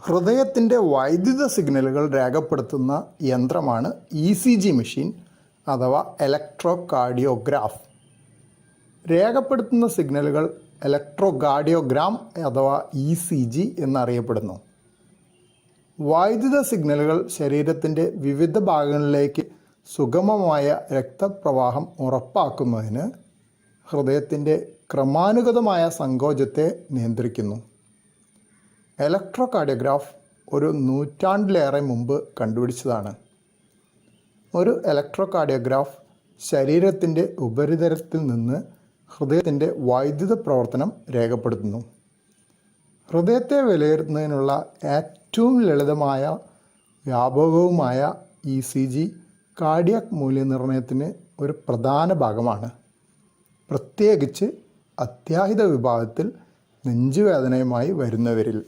ഹൃദയത്തിന്റെ വൈദ്യുത സിഗ്നലുകൾ രേഖപ്പെടുത്തുന്ന യന്ത്രമാണ് ഇ സി ജി മെഷീൻ അഥവാ ഇലക്ട്രോ കാർഡിയോഗ്രാഫ് രേഖപ്പെടുത്തുന്ന സിഗ്നലുകൾ ഇലക്ട്രോകാർഡിയോഗ്രാം അഥവാ ഇ സി ജി എന്നറിയപ്പെടുന്നു. വൈദ്യുത സിഗ്നലുകൾ ശരീരത്തിന്റെ വിവിധ ഭാഗങ്ങളിലേക്ക് സുഗമമായ രക്തപ്രവാഹം ഉറപ്പാക്കുന്നതിന് ഹൃദയത്തിന്റെ ക്രമാനുഗതമായ സങ്കോചത്തെ നിയന്ത്രിക്കുന്നു. ഇലക്ട്രോകാർഡിയോഗ്രാഫ് ഒരു നൂറ്റാണ്ടിലേറെ മുമ്പ് കണ്ടുപിടിച്ചതാണ്. ഒരു ഇലക്ട്രോകാർഡിയോഗ്രാഫ് ശരീരത്തിന്റെ ഉപരിതലത്തിൽ നിന്ന് ഹൃദയത്തിന്റെ വൈദ്യുത പ്രവർത്തനം രേഖപ്പെടുത്തുന്നു. ഹൃദയത്തെ വിലയിരുത്തുന്നതിനുള്ള ഏറ്റവും ലളിതമായ വ്യാപകവുമായ ഇ സി ജി കാർഡിയാക് മൂല്യനിർണയത്തിന് ഒരു പ്രധാന ഭാഗമാണ്. പ്രത്യേകിച്ച് അത്യാഹിത വിഭാഗത്തിൽ നെഞ്ചുവേദനയുമായി വരുന്നവരിൽ.